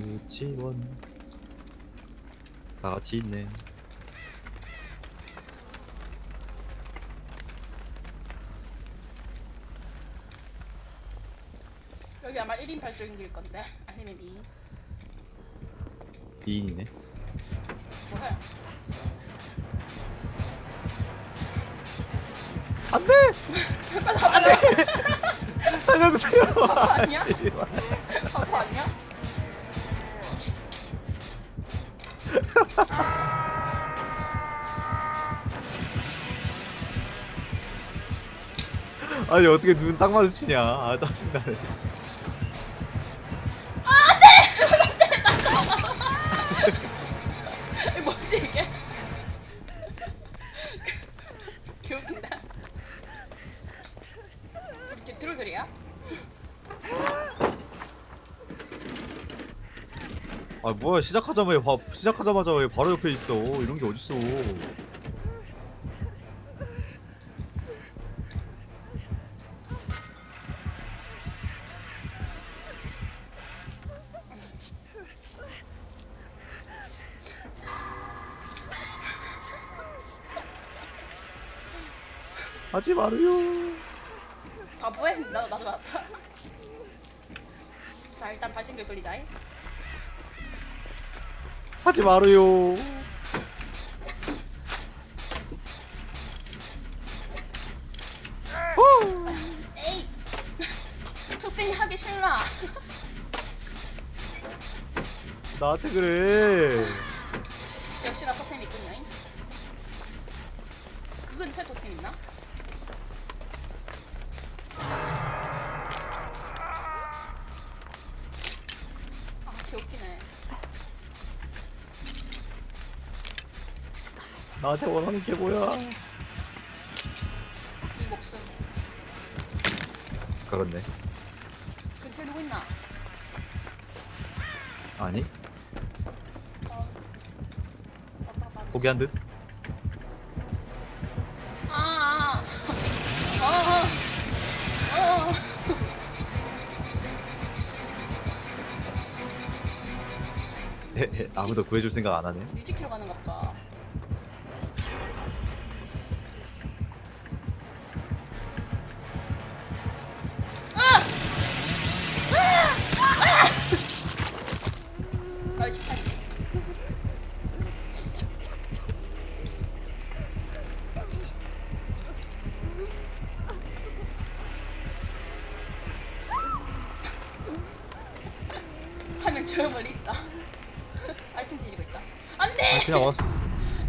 유치원 다 같이 있네. 여기 아마 1인 8쪽인 건데 아니면 2인 2인이네. 뭐야 안돼! 안돼! 살려주세요. 아니야? 제발. 아니 어떻게 눈 딱 마주치냐? 아 짜증나네. 씨. 이게 뭐지 이게? 개웃긴다 이렇게 드롤들이야? 아 뭐야 시작하자마자 바, 시작하자마자 왜 바로 옆에 있어? 이런 게 어딨어? 하지 마세요. 아 뭐해? 나도 나도 맞다 자 일단 발전기 돌리자 하지 마세요. 에이 흑빈이 하기 싫나 나한테 그래. 역시나 토템 있군요 그건 새 토템 있나? 나한테 원하는 게 뭐야? 이 목숨 그렇네. 근처에 누구 있나? 아니 어. 왔다 갔다. 포기한 듯. 아, 아. 어, 어. 어. 헤헤, 아무도 구해줄 생각 안 하네. 뮤직키로 가는 것 봐. 저 멀리 있다. 아이템 뒤지고 있다. 안 돼! 아, 그냥 와서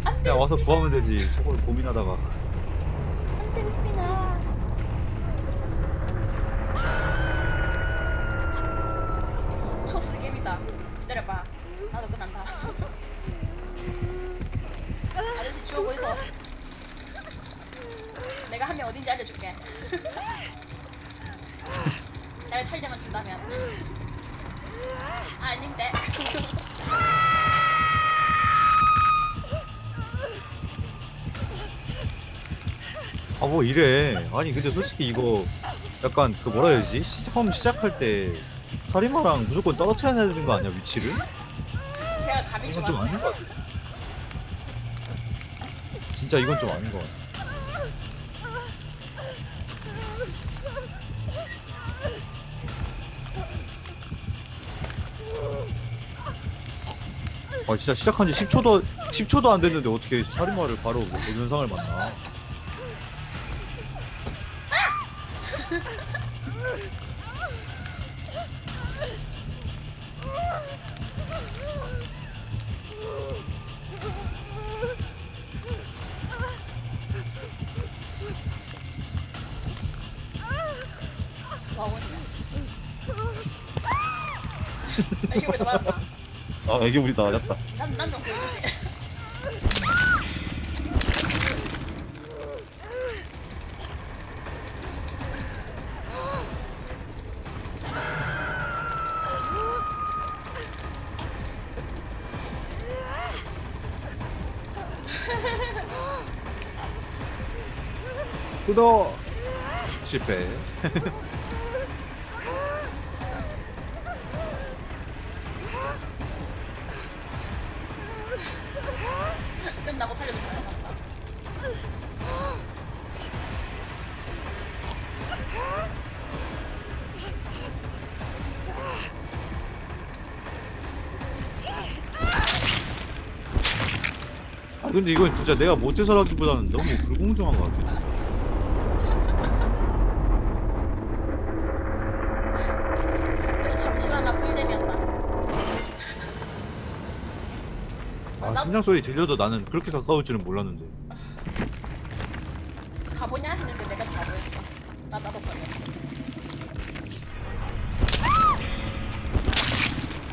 그냥 와서 구하면 되지. 저걸 고민하다가. 안 돼, 루피나. 초스 게임이다. 기다려봐. 나도 끝난다. 아저씨 주워 보이소. 내가 한 명 어딘지 알려줄게. 날 살려만 준다면. 아닌데. 아 뭐 이래. 아니 근데 솔직히 이거 약간 그 뭐라 해야 되지? 시- 처음 시작할 때 살인마랑 무조건 떨어뜨려야 되는 거 아니야 위치를? 제가 감이 이건 좀. 아닌 것 같아. 진짜 이건 좀 아닌 것 같아. 아 진짜 시작한 지 10초도 10초도 안 됐는데 어떻게 살인마를 바로 뭐 면상을 만나? 와원이야. 이게 왜 나왔나? 아 애기 우리 나왔다. 난난좀 보여주지. 뜯어. 실패. 된다고 살려줬어요. 근데 이건 진짜 내가 못해서라기보다는 너무 불공정한 것 같아. 심장 소리 들려도 나는 그렇게 가까울 줄은 몰랐는데. 가보냐 했는데 내가 가보였어. 나 나도 가려.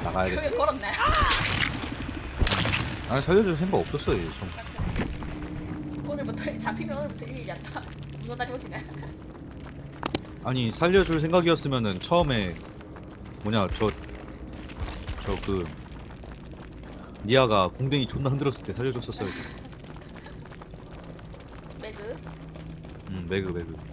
나가야 돼. 여기 걸었네. 아니 살려줄 생각 없었어 얘. 좀. 오늘부터 잡히면 오늘부터 일이었다. 무슨 다시 오시네. 아니 살려줄 생각이었으면은 처음에 뭐냐 저 저 그 니아가 궁뎅이 존나 흔들었을 때 살려줬었어야지. 매그. 음 매그 매그.